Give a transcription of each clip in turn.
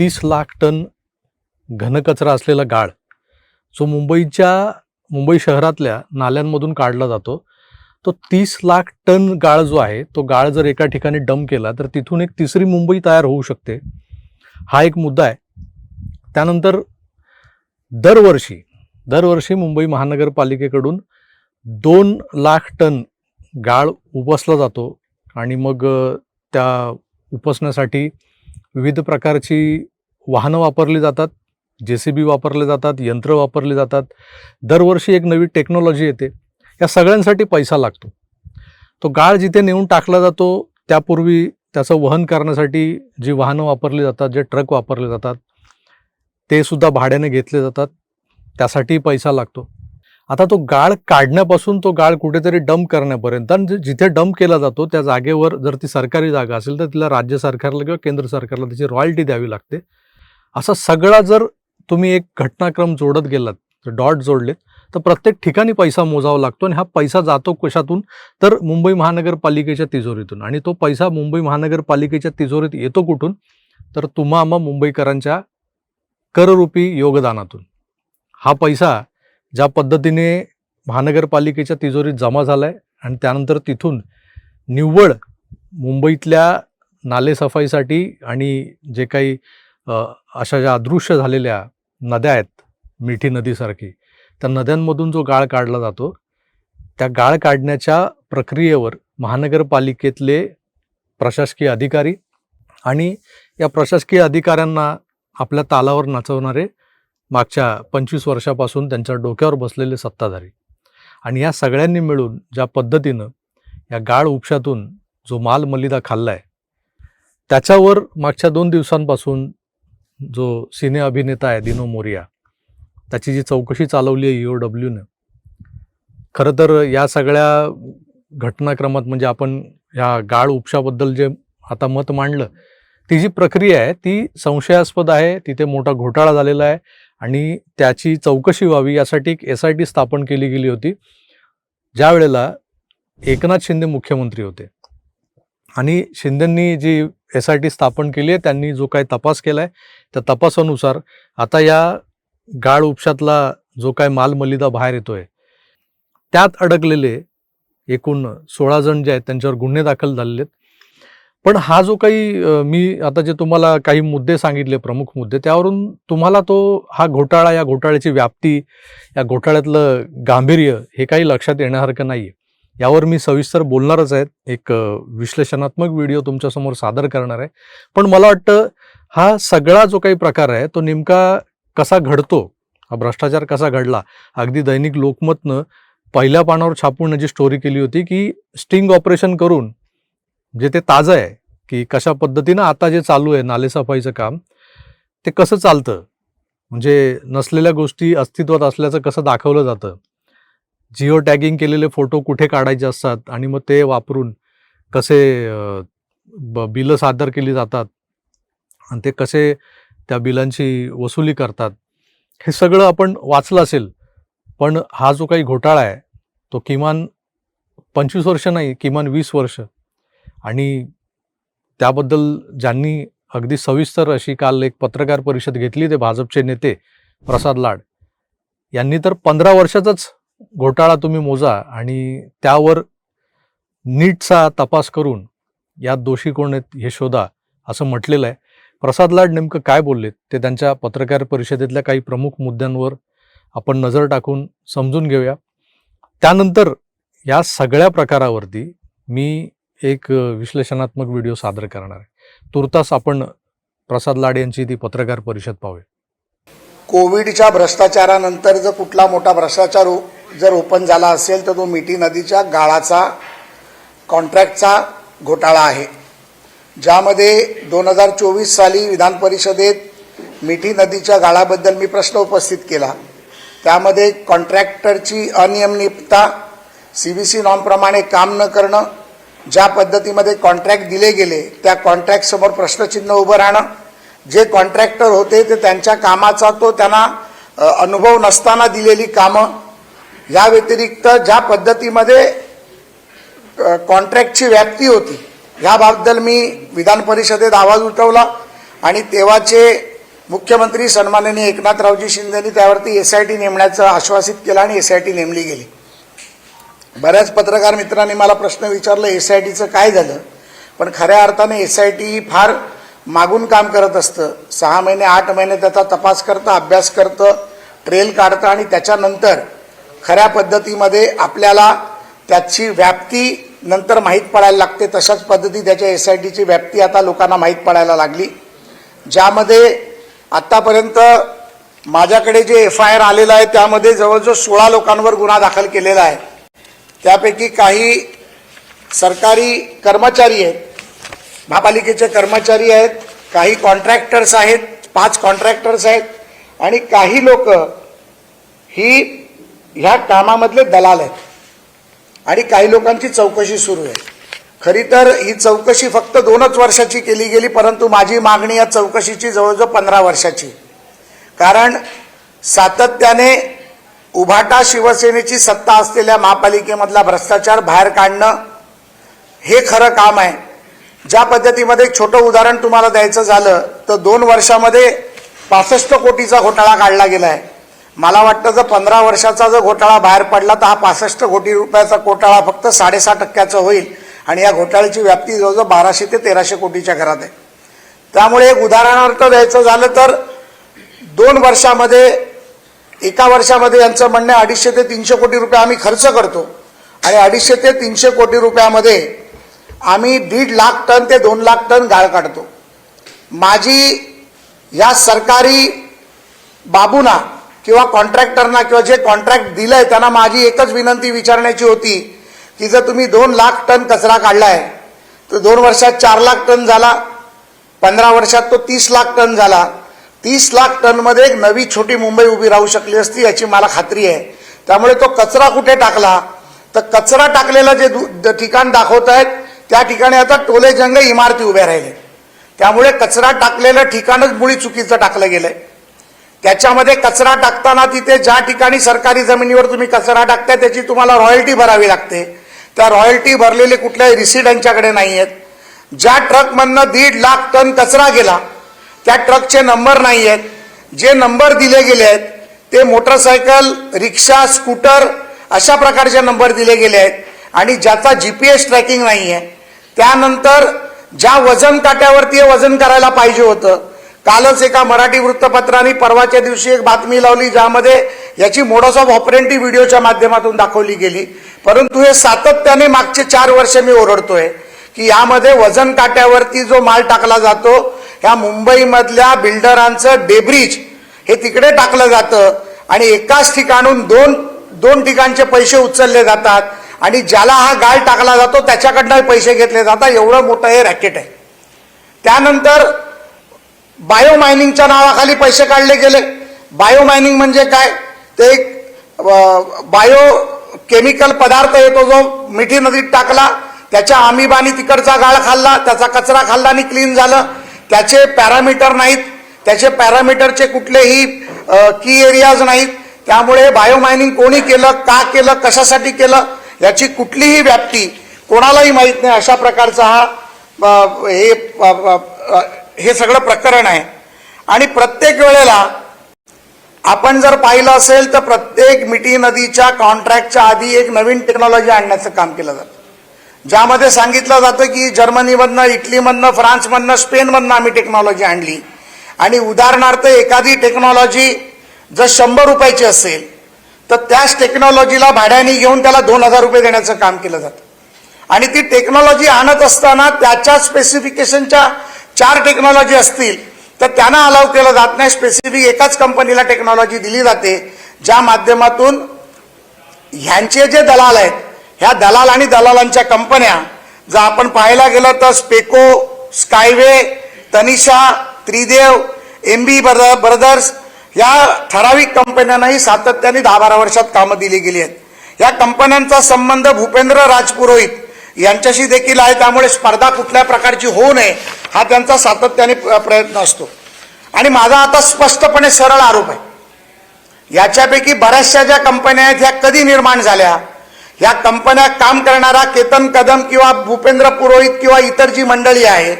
तीस लाख टन घनकचरा असलेला गाळ जो मुंबईच्या मुंबई शहरातल्या नाल्यांमधून काढला जातो तो तीस लाख टन गाळ जो आहे तो गाळ जर एका ठिकाणी डंप केला तर तिथून एक तिसरी मुंबई तयार होऊ शकते. हा एक मुद्दा आहे. त्यानंतर दरवर्षी दरवर्षी मुंबई महानगरपालिकेकडून दोन लाख टन गाळ उपसला जातो आणि मग त्या उपसण्यासाठी विविध प्रकारची वाहनं वापरली जातात जे सी बी वापरले जातात यंत्र वापरली जातात. दरवर्षी एक नवी टेक्नॉलॉजी येते. या सगळ्यांसाठी पैसा लागतो. तो गाळ जिथे नेऊन टाकला जातो त्यापूर्वी त्याचं वहन करण्यासाठी जी वाहनं वापरली जातात जे ट्रक वापरले जातात ते सुद्धा भाड्याने घेतले जातात. त्यासाठी पैसा लागतो. आता तो गाळ काढण्यापासून तो गाळ कुठेतरी डंप करण्यापर्यंत आणि जिथे डंप केला जातो त्या जागेवर जर ती सरकारी जागा असेल तर तिला राज्य सरकारला किंवा केंद्र सरकारला त्याची रॉयल्टी द्यावी लागते. असा सगळा जर तुम्ही एक घटनाक्रम जोडत गेलात डॉट जोडलेत तर प्रत्येक ठिकाणी पैसा मोजावा लागतो आणि हा पैसा जातो कशातून? तर मुंबई महानगरपालिकेच्या तिजोरीतून. आणि तो पैसा मुंबई महानगरपालिकेच्या तिजोरीत येतो कुठून? तर तुम्हा आम्हा मुंबईकरांच्या कररूपी योगदानातून. हा पैसा ज्या पद्धतीने महानगरपालिकेच्या तिजोरीत जमा झाला आहे आणि त्यानंतर तिथून निव्वळ मुंबईतल्या नालेसफाईसाठी आणि जे काही अशा ज्या अदृश्य झालेल्या नद्या आहेत मिठी नदीसारखी त्या नद्यांमधून जो गाळ काढला जातो त्या गाळ काढण्याच्या प्रक्रियेवर महानगरपालिकेतले प्रशासकीय अधिकारी आणि या प्रशासकीय अधिकाऱ्यांना आपल्या तालावर नाचवणारे मागच्या पंचवीस वर्षापासून त्यांच्या डोक्यावर बसलेले सत्ताधारी. आणि या सगळ्यांनी मिळून ज्या पद्धतीनं या गाळ उपशातून जो माल मलिदा खाल्ला आहे त्याच्यावर मागच्या दोन दिवसांपासून जो सिने अभिनेता आहे दिनो मोरिया त्याची जी चौकशी चालवली आहे यू डब्ल्यूनं खरं तर या सगळ्या घटनाक्रमात म्हणजे आपण या गाळ उपशाबद्दल जे आता मत मांडलं ती जी प्रक्रिया आहे ती संशयास्पद आहे तिथे मोठा घोटाळा झालेला आहे. आणि त्याची चौकशी व्हावी यासाठी एक एस आय टी स्थापन केली गेली होती ज्या वेळेला एकनाथ शिंदे मुख्यमंत्री होते. आणि शिंदेंनी जी एस आय टी स्थापन केली आहे त्यांनी जो काही तपास केला आहे त्या तपासानुसार आता या गाळ उपशातला जो काय माल मलिदा बाहेर येतोय त्यात अडकलेले एकूण सोळा जण जे आहेत त्यांच्यावर गुन्हे दाखल झालेले आहेत. पण हा जो काही मी आता जे तुम्हाला काही मुद्दे सांगितले प्रमुख मुद्दे त्यावरून तुम्हाला तो हा घोटाळा या घोटाळ्याची व्याप्ती या घोटाळ्यातलं गांभीर्य हे काही लक्षात येण्यासारखं नाही आहे यावर मी सविस्तर बोलणारच आहे. एक विश्लेषणात्मक व्हिडिओ तुमच्यासमोर सादर करणार आहे. पण मला वाटतं हा सगळा जो काही प्रकार आहे तो नेमका कसा घडतो हा भ्रष्टाचार कसा घडला अगदी दैनिक लोकमतनं पहिल्या पानावर छापून जी स्टोरी केली होती की स्टिंग ऑपरेशन करून जे ते ताजं आहे की कशा पद्धतीनं आता जे चालू आहे नालेसफाईचं काम ते कसं चालतं? म्हणजे नसलेल्या गोष्टी अस्तित्वात असल्याचं कसं दाखवलं जातं? जिओ टॅगिंग केलेले फोटो कुठे काढायचे असतात? आणि मग ते वापरून कसे ब बिलं सादर केली जातात? आणि ते कसे त्या बिलांची वसुली करतात? हे सगळं आपण वाचलं असेल पण हा जो काही घोटाळा आहे तो किमान पंचवीस वर्ष नाही किमान वीस वर्ष आणि त्याबद्दल ज्यांनी अगदी सविस्तर अशी काल एक पत्रकार परिषद घेतली ते भाजपचे नेते प्रसाद लाड यांनी तर पंधरा वर्षाचाच घोटाळा तुम्ही मोजा आणि त्यावर नीटचा तपास करून यात दोषी कोण आहेत हे शोधा असं म्हटलेलं आहे. प्रसाद लाड नेमकं काय बोललेत? ते त्यांच्या पत्रकार परिषदेतल्या काही प्रमुख मुद्द्यांवर आपण नजर टाकून समजून घेऊया. त्यानंतर या सगळ्या प्रकारावरती मी एक विश्लेषणात्मक व्हिडिओ सादर करणार आहे. तुर्तास आपण प्रसाद लाड यांची ती पत्रकार परिषद पाहूया. कोविडच्या भ्रष्टाचारानंतर जर कुठला मोठा भ्रष्टाचार जर ओपन झाला असेल तर तो मिठी नदीच्या गाळाचा कॉन्ट्रॅक्टचा घोटाळा आहे. ज्यामध्ये दोन हजार चोवीस साली विधान परिषदेत मिठी नदीच्या गाळाबद्दल मी प्रश्न उपस्थित केला. त्यामध्ये कॉन्ट्रॅक्टरची अनियमितता सी बी सी नॉमप्रमाणे काम न करणं ज्या पद्धतीमध्ये कॉन्ट्रॅक्ट दिले गेले त्या कॉन्ट्रॅक्टसमोर प्रश्नचिन्ह उभं राहणं. जे कॉन्ट्रॅक्टर होते ते त्यांच्या कामाचा तो त्यांना अनुभव नसताना दिलेली कामं. या व्यतिरिक्त ज्या पद्धतीमध्ये कॉन्ट्रॅक्टची व्याप्ती होती ह्याबद्दल मी विधान परिषदेत आवाज उठवला. आणि तेव्हाचे मुख्यमंत्री सन्माननीय एकनाथरावजी शिंदेनी त्यावरती एस आय टी नेमण्याचं आश्वासित केलं आणि एस आय टी नेमली गेली. बऱ्याच पत्रकार मित्रांनी मला प्रश्न विचारला एस आय टीचं काय झालं? पण खऱ्या अर्थाने एस आय टी ही फार मागून काम करत असतं. सहा महिने आठ महिने त्याचा तपास करतं अभ्यास करतं ट्रेल काढतं आणि त्याच्यानंतर खऱ्या पद्धतीमध्ये आपल्याला त्याची व्याप्ती नंतर माहीत पडायला लागते. तशाच पद्धती त्याच्या एस आय टीची व्याप्ती आता लोकांना माहीत पडायला लागली. ज्यामध्ये आत्तापर्यंत माझ्याकडे जे एफ आय आर आलेलं आहे त्यामध्ये जवळजवळ सोळा लोकांवर गुन्हा दाखल केलेला आहे. त्यापैकी काही सरकारी कर्मचारी आहेत महापालिकेचे कर्मचारी आहेत काही कॉन्ट्रॅक्टर्स आहेत पाच कॉन्ट्रॅक्टर्स आहेत आणि काही लोक ही ह्या कामामधले दलाल आहेत. आणि काही लोकांची चौकशी सुरू आहे. खरी तर ही चौकशी फक्त दोनच वर्षाची केली गेली परंतु माझी मागणी या चौकशीची जवळजवळ पंधरा वर्षाची. कारण सातत्याने उभाटा शिवसेनेची सत्ता असलेल्या महापालिकेमधला भ्रष्टाचार बाहेर काढणं हे खरं काम आहे. ज्या पद्धतीमध्ये एक छोटं उदाहरण तुम्हाला द्यायचं झालं तर दोन वर्षामध्ये पासष्ट कोटीचा घोटाळा काढला गेला आहे मला वाटतं जर पंधरा वर्षाचा जर घोटाळा बाहेर पडला तर हा पासष्ट कोटी रुपयाचा घोटाळा फक्त साडेसहा टक्क्याचा होईल आणि या घोटाळ्याची व्याप्ती जवळजवळ बाराशे ते तेराशे कोटीच्या घरात आहे. त्यामुळे एक उदाहरणार्थ द्यायचं झालं तर दोन वर्षामध्ये एका वर्षामध्ये यांचं म्हणणं अडीचशे ते तीनशे कोटी रुपये आम्ही खर्च करतो. आणि अडीचशे ते तीनशे कोटी रुपयामध्ये आम्ही दीड लाख टन ते दोन लाख टन गाळ काढतो. माझी या सरकारी बाबूंना किंवा कॉन्ट्रॅक्टरना किंवा जे कॉन्ट्रॅक्ट दिलंय त्यांना माझी एकच विनंती विचारण्याची होती की जर तुम्ही दोन लाख टन कचरा काढलाय तर दोन वर्षात चार लाख टन झाला पंधरा वर्षात तो तीस लाख टन झाला तीस लाख टनमध्ये एक नवी छोटी मुंबई उभी राहू शकली असती याची मला खात्री आहे. त्यामुळे तो कचरा कुठे टाकला? तर कचरा टाकलेलं जे दु- द- ठिकाण दाखवत आहेत त्या ठिकाणी आता टोले जंग इमारती उभ्या राहिले त्यामुळे कचरा टाकलेलं ठिकाणच मुळी चुकीचं टाकलं गेलंय. त्याच्यामध्ये कचरा टाकताना तिथे ज्या ठिकाणी सरकारी जमिनीवर तुम्ही कचरा टाकताय त्याची तुम्हाला रॉयल्टी भरावी लागते. त्या रॉयल्टी भरलेले कुठल्याही रिसिडांच्याकडे नाही आहेत ज्या ट्रकमधनं दीड लाख टन कचरा गेला त्या ट्रकचे नंबर नाही आहेत जे नंबर दिले गेले आहेत ते मोटरसायकल रिक्षा स्कूटर अशा प्रकारचे नंबर दिले गेले आहेत आणि ज्याचा जी पी एस ट्रॅकिंग नाही आहे त्यानंतर ज्या वजन काट्यावरती हे वजन करायला पाहिजे होतं कालच एका मराठी वृत्तपत्राने परवाच्या दिवशी एक बातमी लावली ज्यामध्ये याची मोडस ऑफ ऑपरेंटी व्हिडिओच्या माध्यमातून दाखवली गेली. परंतु हे सातत्याने मागचे चार वर्ष मी ओरडतोय की यामध्ये वजन काट्यावरती जो माल टाकला जातो ह्या मुंबईमधल्या बिल्डरांचं डेब्रिज हे तिकडे टाकलं जातं आणि एकाच ठिकाणून दोन दोन ठिकाणचे पैसे उचलले जातात आणि ज्याला हा गाळ टाकला जातो त्याच्याकडनं पैसे घेतले जातात. एवढं मोठं हे रॅकेट आहे. त्यानंतर बायोमायनिंगच्या नावाखाली पैसे काढले गेले. बायोमायनिंग म्हणजे काय? ते एक बायो केमिकल पदार्थ येतो जो मिठी नदीत टाकला त्याच्या आमिबानी तिकडचा गाळ खाल्ला त्याचा कचरा खाल्ला आणि क्लीन झालं. त्याचे पॅरामीटर नाहीत त्याचे पॅरामीटरचे कुठलेही की एरियाज नाहीत. त्यामुळे बायोमायनिंग कोणी केलं का केलं कशासाठी केलं याची कुठलीही व्याप्ती कोणालाही माहीत नाही. अशा प्रकारचा हा हे हे सगळं प्रकरण आहे. आणि प्रत्येक वेळेला आपण जर पाहिलं असेल तर प्रत्येक मिठी नदीच्या कॉन्ट्रॅक्टच्या आधी एक नवीन टेक्नॉलॉजी आणण्याचं काम केलं जातं. ज्यामध्ये सांगितलं जातं की जर्मनीमधनं इटलीमधनं फ्रान्समधनं स्पेनमधनं आम्ही टेक्नॉलॉजी आणली. आणि उदाहरणार्थ एखादी टेक्नॉलॉजी जर शंभर रुपयाची असेल तर त्याच टेक्नॉलॉजीला भाड्याने घेऊन त्याला दोन हजार रुपये देण्याचं काम केलं जातं. आणि ती टेक्नॉलॉजी आणत असताना त्याच्या स्पेसिफिकेशनच्या चार टेक्नॉलॉजी असतील तर त्यांना अलाव केलं जात नाही. स्पेसिफिक एकाच कंपनीला टेक्नॉलॉजी दिली जाते ज्या माध्यमातून ह्यांचे जे दलाल आहेत ह्या दलाल आणि दलालांच्या कंपन्या जर आपण पाहायला गेलं तर Speco Skyway Tanisha Tridev M B brothers या ठराविक कंपन्यांनाही सातत्याने दहा बारा वर्षात कामं दिली गेली आहेत. या कंपन्यांचा संबंध भूपेंद्र राजपुरोहित यांच्याशी देखील आहे त्यामुळे स्पर्धा कुठल्या प्रकारची होऊ नये हा त्यांचा सातत्याने प्र- प्रयत्न असतो. आणि माझा आता स्पष्टपणे सरळ आरोप आहे. याच्यापैकी बऱ्याचशा ज्या कंपन्या आहेत ह्या कधी निर्माण झाल्या? ह्या कंपन्या काम करणारा केतन कदम किंवा भूपेंद्र पुरोहित किंवा इतर जी मंडळी आहे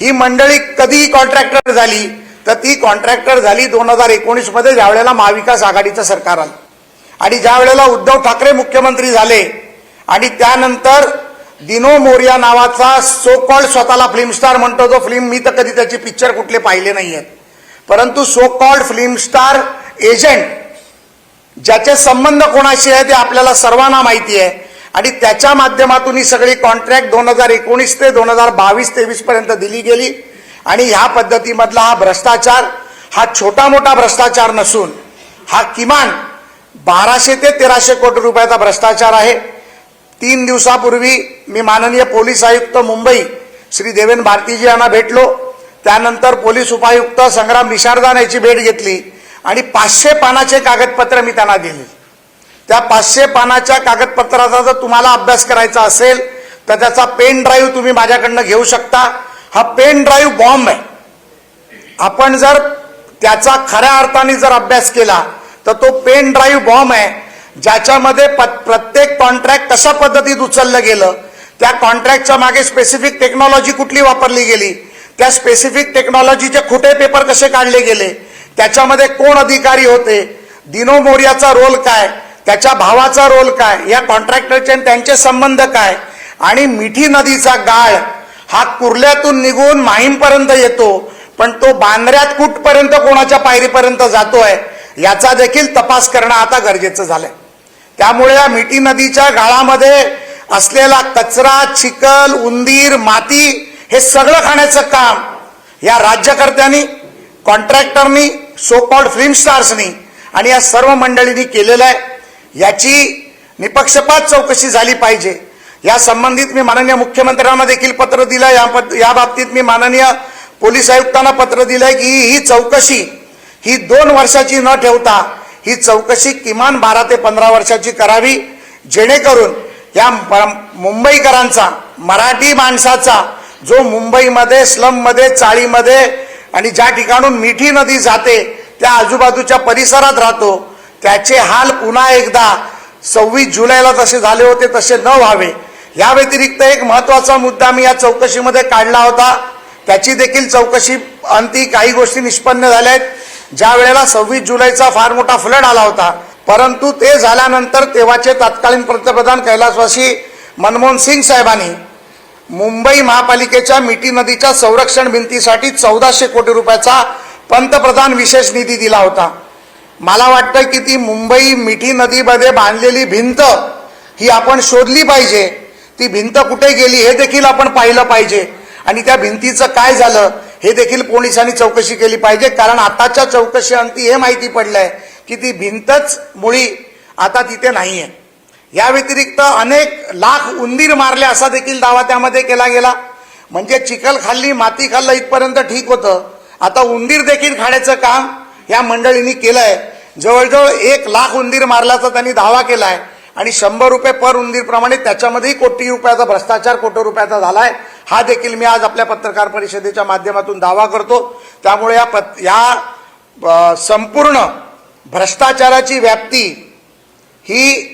ही मंडळी कधीही कॉन्ट्रॅक्टर झाली तर ती कॉन्ट्रॅक्टर झाली दोन हजार एकोणीसमध्ये ज्या वेळेला महाविकास आघाडीचं सरकार आलं. आणि ज्या वेळेला उद्धव ठाकरे मुख्यमंत्री झाले आणि त्यानंतर दिनो मोरिया नावाचा सो कॉल्ड स्वतःला फिल्म स्टार म्हणतो जो फिल्म मी तर कधी त्याची पिक्चर कुठले पाहिले नाही आहेत परंतु so called film star agent ज्याचे संबंध कोणाशी आहे ते आपल्याला सर्वांना माहिती आहे. आणि त्याच्या माध्यमातून ही सगळी कॉन्ट्रॅक्ट दोन हजार एकोणीस ते दोन हजार बावीस तेवीस पर्यंत दिली गेली. आणि ह्या पद्धतीमधला हा भ्रष्टाचार हा छोटा मोठा भ्रष्टाचार नसून हा किमान बाराशे ते तेराशे कोटी रुपयाचा भ्रष्टाचार आहे. तीन दिवसापूर्वी मी माननीय पोलीस आयुक्त मुंबई श्री देवेंद्र भारतीजी यांना भेटलो. त्यानंतर पोलीस उपायुक्त संग्राम निशारदान याची भेट घेतली. आणि पाचशे पानाचे कागदपत्र मी त्यांना दिले. त्या पाचशे पानाच्या कागदपत्राचा जर तुम्हाला अभ्यास करायचा असेल तर त्याचा पेन ड्राईव्ह तुम्ही माझ्याकडनं घेऊ शकता. हा पेन ड्राईव्ह बॉम्ब आहे. आपण जर त्याचा खऱ्या अर्थाने जर अभ्यास केला तर तो पेन ड्राईव्ह बॉम्ब आहे ज्याच्यामध्ये प्रत्येक कॉन्ट्रॅक्ट कशा पद्धतीत उचललं गेलं त्या कॉन्ट्रॅक्टच्या मागे स्पेसिफिक टेक्नॉलॉजी कुठली वापरली गेली त्या स्पेसिफिक टेक्नॉलॉजीचे खोटे पेपर कसे काढले गेले त्याच्यामध्ये कोण अधिकारी होते? दिनो मोर्याचा रोल काय? त्याच्या भावाचा रोल काय? या कॉन्ट्रॅक्टरचे आणि त्यांचे संबंध काय? आणि मिठी नदीचा गाळ हा कुर्ल्यातून निघून माहीमपर्यंत येतो पण तो बांद्र्यात कुठपर्यंत कोणाच्या पायरीपर्यंत जातोय याचा देखील तपास करणं आता गरजेचं झालंय. त्यामुळे या मिठी नदीच्या गाळामध्ये असलेला कचरा चिखल उंदीर माती हे सगळं खाण्याचं काम या राज्यकर्त्यांनी कॉन्ट्रॅक्टरनी सो कॉल्ड फिल्म स्टार्सनी आणि या सर्व मंडळींनी केलेलं आहे. याची निपक्षपात चौकशी झाली पाहिजे. या संबंधित मी माननीय मुख्यमंत्र्यांना देखील पत्र दिलं या पद- या बाबतीत मी माननीय पोलीस आयुक्तांना पत्र दिलंय की ही चौकशी ही दोन वर्षाची न ठेवता ही चौकशी किमान बारा ते पंधरा वर्षाची करावी जेणेकरून या मुंबईकरांचा मराठी माणसाचा जो मुंबईमध्ये स्लममध्ये चाळीमध्ये आणि ज्या ठिकाणून मिठी नदी जाते त्या आजूबाजूच्या परिसरात राहतो त्याचे हाल पुन्हा एकदा सव्वीस जुलैला जसे झाले होते तसे न व्हावे. या व्यतिरिक्त एक महत्त्वाचा मुद्दा मी या चौकशीमध्ये काढला होता. त्याची देखील चौकशी अंती काही गोष्टी निष्पन्न झाल्या आहेत ज्या वेळेला सव्वीस जुलैचा फार मोठा फ्लड आला होता परंतु ते झाल्यानंतर तेव्हाचे तत्कालीन पंतप्रधान कैलासवासी मनमोहन सिंग साहेबांनी मुंबई महापालिकेच्या मिठी नदीच्या संरक्षण भिंतीसाठी चौदाशे कोटी रुपयाचा पंतप्रधान विशेष निधी दिला होता. मला वाटतं की ती मुंबई मिठी नदीमध्ये बांधलेली भिंत ही आपण शोधली पाहिजे. ती भिंत कुठे गेली हे देखील आपण पाहिलं पाहिजे. आणि त्या भिंतीचं काय झालं हे देखील पोलिसांनी चौकशी केली पाहिजे. कारण आताच्या चौकशी अंती हे माहिती पडलंय की ती भिंतच मुळी आता तिथे नाही आहे या व्यतिरिक्त अनेक लाख उंदीर मारले असा देखील दावा त्यामध्ये केला गेला. म्हणजे चिखल खाल्ली माती खाल्लं इथपर्यंत ठीक होतं. आता उंदीर देखील खाण्याचं काम या मंडळींनी आहे जवळजवळ एक लाख उंदीर मारल्याचा त्यांनी दावा केलाय. आणि शंभर रुपये पर उंदीरप्रमाणे त्याच्यामध्येही कोटी रुपयाचा भ्रष्टाचार कोटी रुपयाचा झालाय. हा देखील मी आज आपल्या पत्रकार परिषदेच्या माध्यमातून दावा करतो. त्यामुळे या पत या संपूर्ण भ्रष्टाचाराची व्याप्ती ही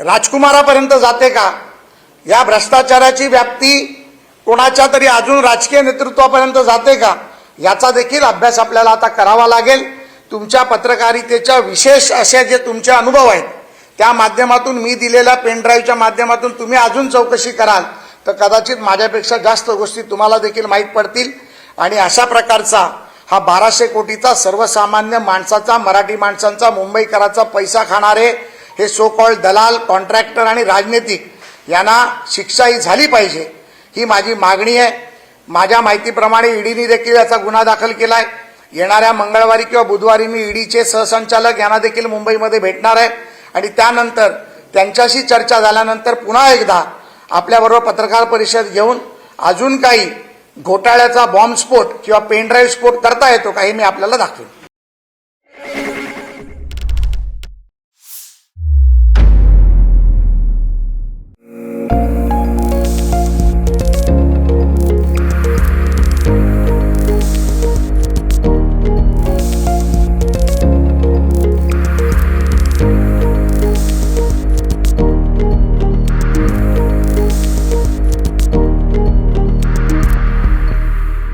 राजकुमारापर्यंत जाते का? या भ्रष्टाचाराची व्याप्ती कोणाच्या तरी अजून राजकीय नेतृत्वापर्यंत जाते का? याचा देखील अभ्यास आपल्याला आता करावा लागेल. तुमच्या पत्रकारितेच्या विशेष असे जे तुमचे अनुभव आहेत त्या माध्यमातून मी दिलेल्या पेनड्राईव्हच्या माध्यमातून तुम्ही अजून चौकशी कराल. तर कदाचित माझ्यापेक्षा जास्त गोष्टी तुम्हाला देखील माहीत पडतील. आणि अशा प्रकारचा हा बाराशे कोटीचा सर्वसामान्य माणसाचा मराठी माणसांचा मुंबईकराचा पैसा खाणारे हे सो कॉल दलाल कॉन्ट्रॅक्टर आणि राजनीतिक यांना शिक्षा ही झाली पाहिजे. ही माझी मागणी आहे. माझ्या माहितीप्रमाणे ईडीने देखील याचा गुन्हा दाखल केला आहे येणाऱ्या मंगळवारी किंवा बुधवारी मी ईडीचे सहसंचालक यांना देखील मुंबईमध्ये भेटणार आहे. आणि त्यानंतर त्यांच्याशी चर्चा झाल्यानंतर पुन्हा एकदा आपल्याबरोबर पत्रकार परिषद घेऊन अजून काही घोटाळ्याचा बॉम्बस्फोट किंवा पेनड्राईव्ह स्फोट करता येतो काही मी आपल्याला दाखवेन.